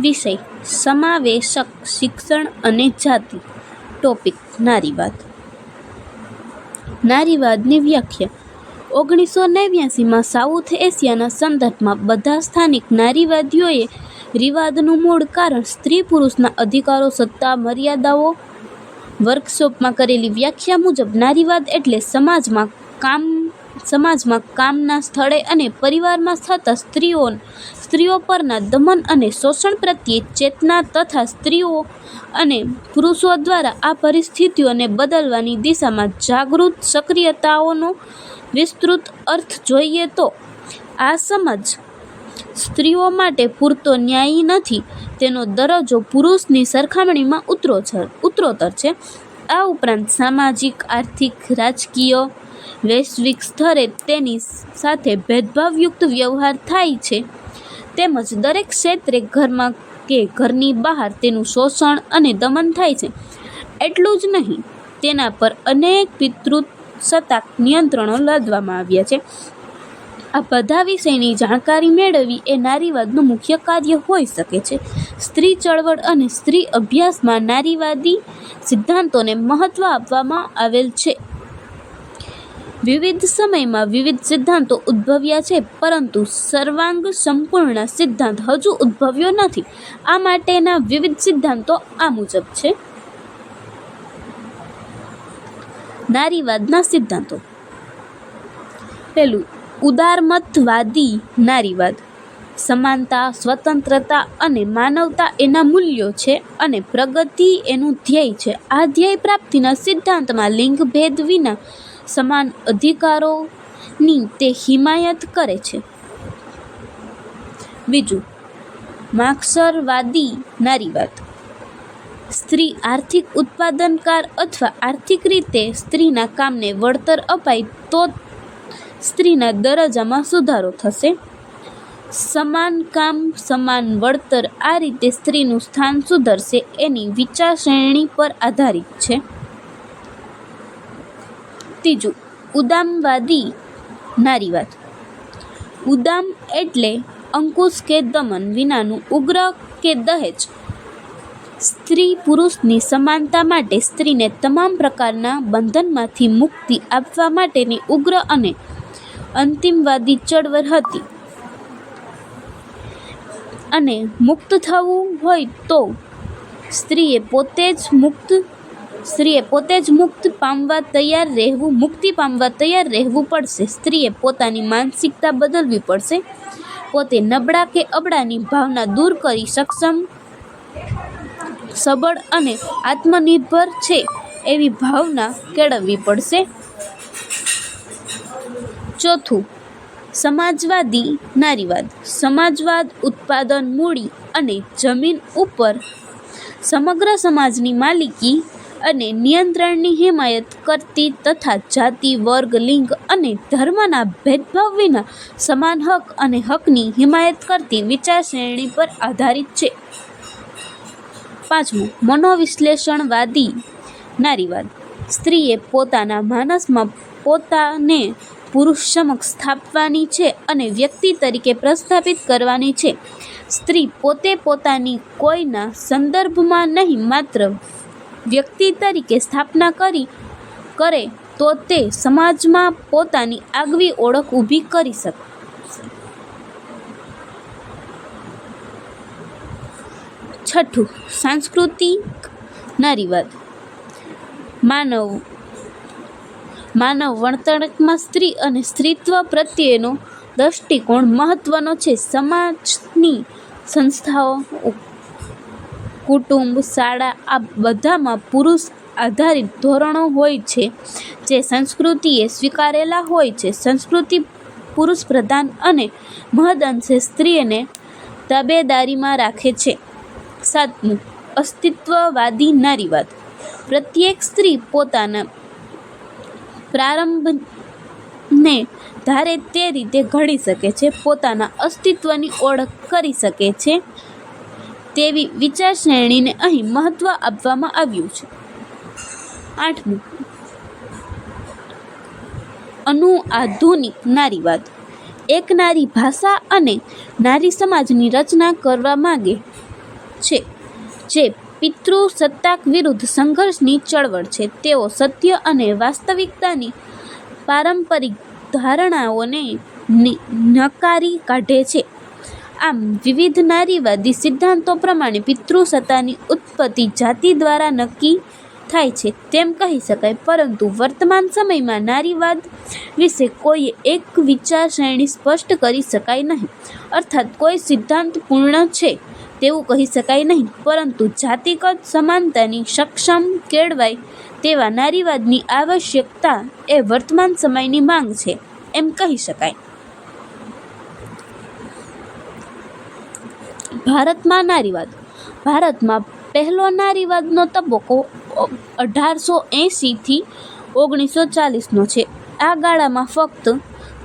વિષય, સમાવેશક, શિક્ષણ અને જાતિ. ટોપિક નારીવાદ. નારીવાદની વ્યાખ્યા. ઓગણીસો નેવ્યાસીમાં સાઉથ એશિયાના સંદર્ભમાં બધા સ્થાનિક નારીવાદીઓએ રિવાદનું મૂળ કારણ સ્ત્રી પુરુષના અધિકારો, સત્તા, મર્યાદાઓ વર્કશોપમાં કરેલી વ્યાખ્યા મુજબ નારીવાદ એટલે સમાજમાં કામ સમાજમાં કામના સ્થળે અને પરિવારમાં થતા સ્ત્રીઓ સ્ત્રીઓ પરના દમન અને શોષણ પ્રત્યે ચેતના તથા સ્ત્રીઓ અને પુરુષો દ્વારા આ પરિસ્થિતિઓને બદલવાની દિશામાં જાગૃત સક્રિયતાઓનો વિસ્તૃત અર્થ જોઈએ તો આ સમજ સ્ત્રીઓ માટે પૂરતો ન્યાયી નથી. તેનો દરજ્જો પુરુષની સરખામણીમાં ઉતરો ઉતરોતર છે. આ ઉપરાંત સામાજિક, આર્થિક, રાજકીય વૈશ્વિક સ્તરે તેની સાથે ભેદભાવયુક્ત વ્યવહાર થાય છે. તેમજ દરેક ક્ષેત્રે ઘરમાં કે ઘરની બહાર તેનું શોષણ અને દમન થાય છે. એટલું જ નહીં, તેના પર અનેક પિતૃસત્તાક નિયંત્રણો લાદવામાં આવ્યા છે. આ બધા વિષયની જાણકારી મેળવવી એ નારીવાદનું મુખ્ય કાર્ય હોઈ શકે છે. સ્ત્રી ચળવળ અને સ્ત્રી અભ્યાસમાં નારીવાદી સિદ્ધાંતોને મહત્ત્વ આપવામાં આવેલ છે. વિવિધ સમયમાં વિવિધ સિદ્ધાંતો ઉદ્ભવ્યા છે, પરંતુ સર્વાંગ સંપૂર્ણ સિદ્ધાંત હજુ ઉદ્ભવ્યો નથી. આ માટેના વિવિધ સિદ્ધાંતો આ મુજબ છે. નારીવાદના સિદ્ધાંતો. પહેલું, ઉદારમતવાદી નારીવાદ. સમાનતા, સ્વતંત્રતા અને માનવતા એના મૂલ્યો છે અને પ્રગતિ એનું ધ્યેય છે. આ ધ્યેય પ્રાપ્તિના સિદ્ધાંતમાં લિંગભેદ વિના સમાન અધિકારોની તે હિમાયત કરે છે. બીજું માર્ક્સવાદી નારીવાદ. સ્ત્રી આર્થિક ઉત્પાદનકાર અથવા આર્થિક રીતે સ્ત્રીના કામને વળતર અપાય તો સ્ત્રીના દરજ્જામાં સુધારો થશે. સમાન કામ, સમાન વળતર આ રીતે સ્ત્રીનું સ્થાન સુધરશે એની વિચારશ્રેણી પર આધારિત છે. ત્રીજું ઉદામવાદી નારીવાદ. ઉદામ એટલે અંકુશ કે દમન વિનાનું ઉગ્ર કે દહેજ. સ્ત્રી પુરુષની સમાનતા માટે સ્ત્રીને તમામ પ્રકારના બંધનમાંથી મુક્તિ આપવા માટેની ઉગ્ર અને અંતિમવાદી ચળવળ હતી. અને મુક્ત થવું હોય તો સ્ત્રીએ પોતે જ મુક્ત સ્ત્રીએ પોતે જ મુક્ત પામવા તૈયાર રહેવું, મુક્તિ પામવા તૈયાર રહેવું પડશે. સ્ત્રીએ પોતાની માનસિકતા બદલવી પડશે. પોતે નબળા કે અબળાની ભાવના દૂર કરી સક્ષમ, સબળ અને આત્મનિર્ભર છે એવી ભાવના કેળવવી પડશે. ચોથું, સમાજવાદી નારીવાદ. સમાજવાદ ઉત્પાદન મૂડી અને જમીન ઉપર સમગ્ર સમાજની માલિકી અને નિયંત્રણની હિમાયત કરતી તથા જાતિ, વર્ગ, લિંગ અને ધર્મના ભેદભાવ વિના સમાન હક અને હકની હિમાયત કરતી વિચારશ્રેણી પર આધારિત છે. પાંચમું, મનોવિશ્લેષણવાદી નારીવાદ. સ્ત્રીએ પોતાના માનસમાં પોતાને પુરુષ સમક્ષ સ્થાપવાની છે અને વ્યક્તિ તરીકે પ્રસ્થાપિત કરવાની છે. સ્ત્રી પોતે પોતાની કોઈના સંદર્ભમાં નહીં, માત્ર વ્યક્તિ તરીકે સ્થાપના કરી, કરે તો તે સમાજમાં પોતાની આગવી ઓળખ ઊભી કરી શકે. છઠ્ઠું, સાંસ્કૃતિક નારીવાદ. માનવ માનવ વર્તણકમાં સ્ત્રી અને સ્ત્રીત્વ પ્રત્યેનો દૃષ્ટિકોણ મહત્વનો છે. સમાજની સંસ્થાઓ કુટુંબ, શાળા આ બધામાં પુરુષ આધારિત ધોરણો હોય છે જે સંસ્કૃતિએ સ્વીકારેલા હોય છે. સંસ્કૃતિ પુરુષ પ્રધાન અને મહદઅંશે સ્ત્રીને તાબેદારીમાં રાખે છે. સાતમું, અસ્તિત્વવાદી નારીવાદ. પ્રત્યેક સ્ત્રી પોતાના પ્રારંભને ધારે તે રીતે ઘડી શકે છે, પોતાના અસ્તિત્વની ઓળખ કરી શકે છે. તેવી વિચારશ્રેણીને અહીં મહત્ત્વ આપવામાં આવ્યું છે. આઠમું. અનુઆધુનિક નારીવાદ. એક નારી ભાષા અને નારી સમાજની રચના કરવા માગે છે, જે પિતૃ સત્તાક વિરુદ્ધ સંઘર્ષની ચળવળ છે. તેઓ સત્ય અને વાસ્તવિકતાની પારંપરિક ધારણાઓને નકારી કાઢે છે. આમ વિવિધ નારીવાદી સિદ્ધાંતો પ્રમાણે પિતૃસત્તાની ઉત્પત્તિ જાતિ દ્વારા નક્કી થાય છે તેમ કહી શકાય. પરંતુ વર્તમાન સમયમાં નારીવાદ વિશે કોઈ એક વિચારશ્રેણી સ્પષ્ટ કરી શકાય નહીં. અર્થાત કોઈ સિદ્ધાંત પૂર્ણ છે તેવું કહી શકાય નહીં. પરંતુ જાતિગત સમાનતાની સક્ષમ કેળવાય તેવા નારીવાદની આવશ્યકતા એ વર્તમાન સમયની માંગ છે, એમ કહી શકાય. ભારતમાં નારીવાદ ભારતમાં પહેલો નારીવાદનો તબક્કો અઢારસો એંશીથી ઓગણીસો ચાલીસનો છે. આ ગાળામાં ફક્ત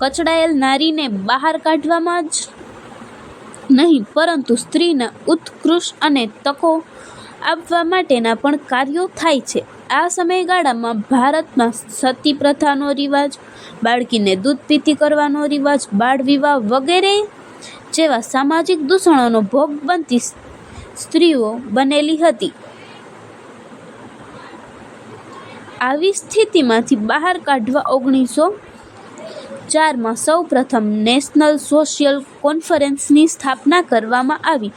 કચડાયેલ નારીને બહાર કાઢવામાં જ નહીં, પરંતુ સ્ત્રીના ઉત્કૃષ્ટ અને તકો આપવા માટેના પણ કાર્યો થાય છે. આ સમયગાળામાં ભારતમાં સતી પ્રથાનો રિવાજ, બાળકીને દૂધ પીતી કરવાનો રિવાજ, બાળ વિવાહ વગેરે જેવા સામાજિક દૂષણોનો ભોગ બનતી સ્ત્રીઓ બનેલી હતી. આવી સ્થિતિમાંથી બહાર કાઢવા ઓગણીસો ચારમાં સૌ પ્રથમ નેશનલ સોશિયલ કોન્ફરન્સની સ્થાપના કરવામાં આવી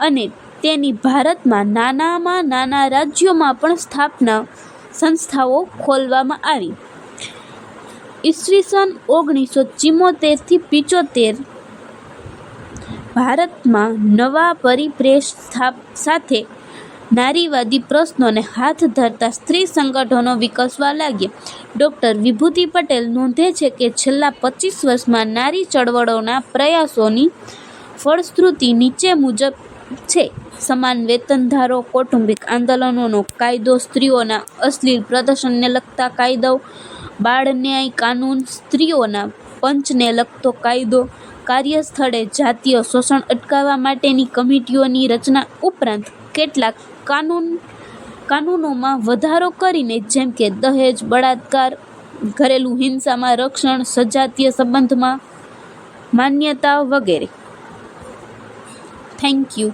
અને તેની ભારતમાં નાનામાં નાના રાજ્યોમાં પણ સ્થાપના સંસ્થાઓ ખોલવામાં આવી. ઈસવીસન ઓગણીસો ચિમ્મોતેરથી પિચોતેર ભારતમાં નવા પરિપ્રેશ સાથે નારીવાદી પ્રશ્નોને હાથ ધરતા સ્ત્રી સંગઠનો વિકસવા લાગ્યા. ડૉક્ટર વિભૂતિ પટેલ નોંધે છે કે છેલ્લા પચીસ વર્ષમાં નારી ચળવળોના પ્રયાસોની ફળશ્રુતિ નીચે મુજબ છે. સમાન વેતનધારો, કૌટુંબિક આંદોલનોનો કાયદો, સ્ત્રીઓના અશ્લીલ પ્રદર્શનને લગતા કાયદાઓ, બાળ ન્યાય કાનૂન, સ્ત્રીઓના પંચને લગતો કાયદો કાર્યસ્થળે જાતીય શોષણ અટકાવવા માટેની કમિટીઓની રચના ઉપરાંત કેટલાક કાનૂન, કાનૂનોમાં વધારો કરીને જેમ કે દહેજ, બળાત્કાર, ઘરેલું હિંસામાં રક્ષણ, સજાતીય સંબંધમાં માન્યતા વગેરે. Thank you